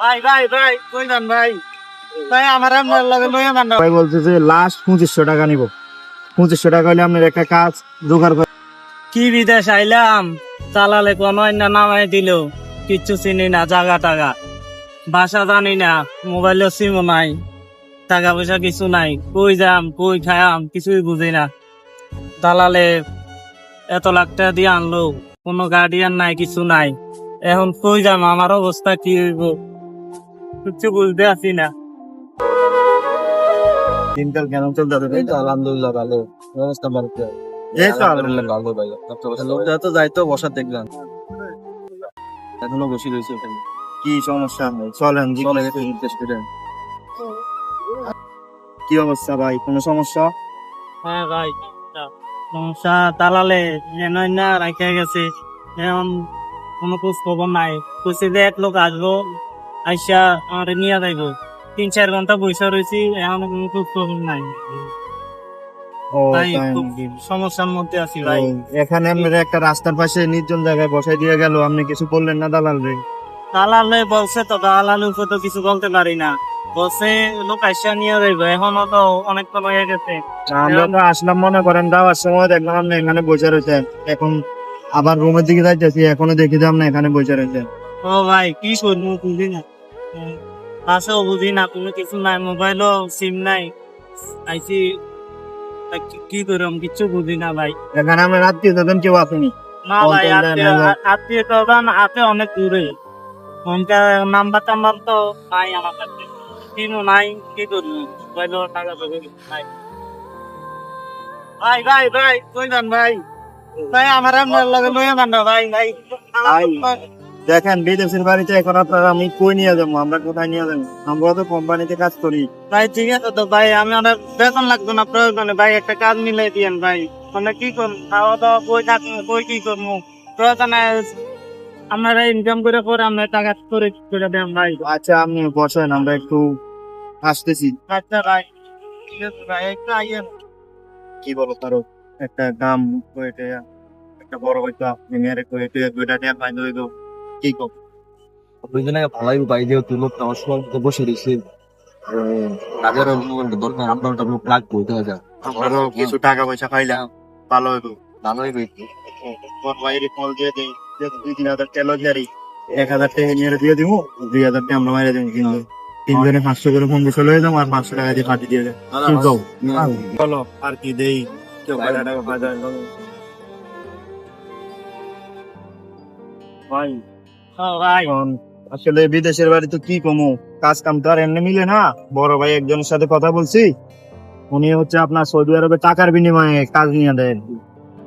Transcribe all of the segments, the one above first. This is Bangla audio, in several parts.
ভাই ভাই ভাই কই যান ভাই। ভাই আমার আপনার লগে লইয়া যান না ভাই বলতেছে লাস্ট পঁচিশশো টাকা নিব। পঁচিশশো টাকা হলে আপনার একটা কাজ জোগাড় করে। কি বিদেশ আইলাম? চালালে কোনো না নামাই দিল। কিচ্ছু চিনি না জাগা টাগা। বাসা জানি না সিমও নাই। টাকা পয়সা কিছু নাই। কই যাম কই খায়াম কিছুই বুঝি না। দালালে এত লাখ টাকা দিয়ে আনলো। কোনো গার্ডিয়ান নাই কিছু নাই। এখন কই যাম? আমার অবস্থা কি হইব? কিছু বুঝতে আছি না। দিনকাল কেন চলতে এই তো আলহামদুলিল্লাহ ভালো। এই তো আলহামদুলিল্লাহ। ভালো ভাই। লোকটা তো যাইতো বসার দেখলাম। এখনও বসে রয়েছে ওখানে। কি সমস্যা? চলেন কি অবস্থা ভাই? কোনো সমস্যা? হ্যাঁ ভাই সমস্যা দালালে যেন না রাখা গেছে। এখন কোনো খোঁজ খবর নাই। কইছে যে এক লোক আসব। আইসা আমার নিয়ে যাইব। তিন চার ঘণ্টা বসে রয়েছি এখন কোনো খোঁজ খবর নাই। ভাই খুব সমস্যার মধ্যে আছি ভাই। এখানে আপনার একটা রাস্তার পাশে নির্জন জায়গায় বসাই দিয়ে গেল আপনি কিছু বললেন না দালাল রে? দালালে বলছে তো দালালের উপর তো কিছু বলতে পারি না। বলছে লোক আইসা নিয়ে যাইব এখনও তো অনেক তো হয়ে গেছে। আমরা তো আসলাম মনে করেন যাওয়ার সময় দেখলাম আপনি এখানে বসে রয়েছেন এখন আবার রুমের দিকে যাইতেছি এখনও দেখি যে আপনি এখানে বসে রয়েছেন ও ভাই কি করব বুঝি না। বাসেও বুঝি না কোনো কিছু নাই মোবাইলও সিম নাই। আইসি কি- কি করলাম কিচ্ছু বুঝি না ভাই। এখানে আমরা রাত্রি যাবেন কেউ আপনি না? ভাই আত্মীয় স্বজন হাতে অনেক দূরে। ফোনটা নাম্বার টাম্বার তো নাই আমার কাছে। সিমও নাই কি করব? মোবাইলও টাকা পয়সা নাই। ভাই ভাই ভাই কই যান ভাই? ভাই আমার আপনার লগে লইয়া যান না ভাই ভাই। দেখেন বিদেশের বাড়িতে এখন আপনারা আমি কই নিয়ে যাব? আমরা কোথায় নিয়ে যাব? আমরা তো কোম্পানিতে কাজ করি। ভাই ঠিক আছে তো ভাই আমি অনেক বেতন লাগবে না প্রয়োজনে। ভাই একটা কাজ মিলাই দিয়েন ভাই। মানে কি করব? খাওয়া দাওয়া বই থাকব বই কি করব? প্রয়োজনে আপনারা ইনকাম করে করে আপনার টাকা করে করে দেন ভাই। আচ্ছা আপনি বসেন আমরা একটু আসতেছি। আচ্ছা ভাই। ঠিক আছে ভাই একটু আইয়েন। কি বলো তারও একটা দাম একটা বড় হয়তো আপনি কয়েটে দুইটা নিয়ে হইতো কি কম? দুইজনে ভালোই পাই যেহেতু লোকটা আমার সময় বসে রয়েছে। কাজের দরকার আমরা ওটা লোক লাগবে বুঝতে পারছেন আমারও কিছু টাকা পয়সা পাইলাম ভালো হইতো ভালোই হয়েছে তোর বাইরে কল দিয়ে দেই দুই তিন হাজার তেল জারি এক হাজার টাকা নিয়ে দিয়ে দিব দুই হাজার টাকা আমরা মাইরে দেবো কিন্তু তিনজনে পাঁচশো করে পনেরোশো লয়ে যাব আর পাঁচশো টাকা দিয়ে পাঠিয়ে দিয়ে কি কও? চলো আর কি দেই কেউ হাজার টাকা হাজার ভাই আসলে বিদেশের বাড়ি তো কি কমু? কাজ কাম তো আর এমনি মিলে না। বড় ভাই একজনের সাথে কথা বলছি। উনি হচ্ছে আপনার সৌদি আরবে টাকার বিনিময়ে কাজ নিয়ে দেন।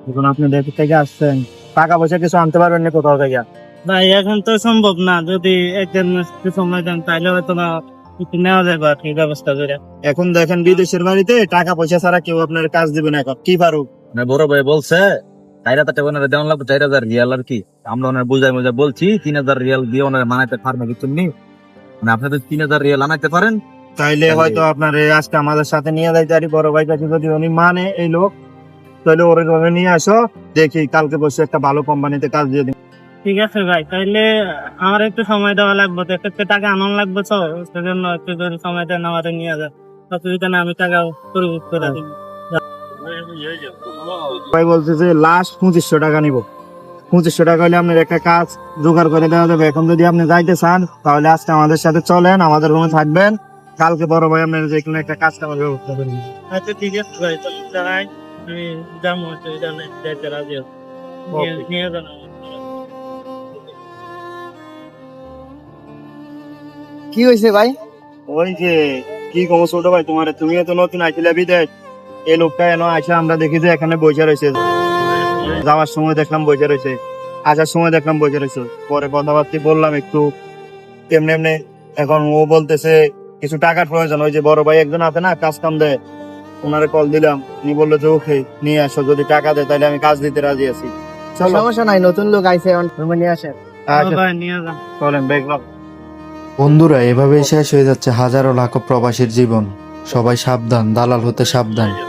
এখন আপনি দেশ থেকে আসছেন। টাকা পয়সা কিছু আনতে পারবেন না কোথাও থেকে? ভাই এখন তো সম্ভব না। যদি একজন একটু সময় দেন তাহলে হয়তো না কিছু নেওয়া যাবে আর কি ব্যবস্থা করে। এখন দেখেন বিদেশের বাড়িতে টাকা পয়সা ছাড়া কেউ আপনার কাজ দিবে না এখন। কি পারুক? না বড় ভাই বলছে চার হাজার টাকা ওনারা দেওয়ান লাগবে চার হাজার রিয়াল আর কি। আমরা ওনার বুঝাই বলছি তিন হাজার রিয়াল দিয়ে ওনারা মানাইতে পারবে কিছু নেই মানে আপনি তিন হাজার রিয়াল আনাইতে পারেন তাইলে হয়তো আপনার আজকে আমাদের সাথে নিয়ে যাইতে পারি বড় ভাই কাছে যদি উনি মানে এই লোক তাহলে ওরে নিয়ে আসো দেখি কালকে বসে একটা ভালো কোম্পানিতে কাজ দিয়ে দিন। ঠিক আছে ভাই তাইলে আমার একটু সময় দেওয়া লাগবে তো একটু টাকা আনন্দ লাগবে তো সেজন্য একটু যদি সময় দেন আমাদের নিয়ে যান। অসুবিধা না আমি টাকা পরিশোধ করে দিব। ভাই বলতেছে লাস্ট পঁচিশশো টাকা নিব। পঁচিশশো টাকা হলে আপনার একটা কাজ জোগাড় করে দেওয়া যাবে। এখন যদি আপনি যাইতে চান তাহলে আজকে আমাদের সাথে চলেন আমাদের রুমে থাকবেন। কালকে বড় ভাই আপনার যে কোনো একটা কাজ কামার ব্যবস্থা করে দিবে। আচ্ছা ঠিক আছে ভাই তাহলে আমি যাব যাইতে রাজি নিয়ে- Okay. কি হয়েছে ভাই? ওই যে কি কমো ছোট ভাই তোমার তুমিও তো নতুন আইছিলে বিদেশ। এই লোকটা এনো আসে আমরা দেখি যে এখানে বসে রয়েছে যাওয়ার সময় দেখলাম বসে রয়েছে আসার সময় দেখলাম বসে রয়েছে পরে কথাবার্তা বললাম একটু এমনি এমনি এখন ও বলতেছে কিছু টাকার প্রয়োজন ওই যে বড় ভাই একজন আছে না কাজ কাম দেয় ওনারে কল দিলাম উনি বলল যে ওকে নিয়ে আসো যদি টাকা দেয় তাহলে আমি কাজ দিতে রাজি আছি। চলো। সমস্যা নাই নতুন লোক আইছে নিয়ে আসেন। আচ্ছা, চলেন বন্ধুরা এভাবেই শেষ হয়ে যাচ্ছে হাজারো লাখো প্রবাসীর জীবন। সবাই সাবধান দালাল হতে সাবধান।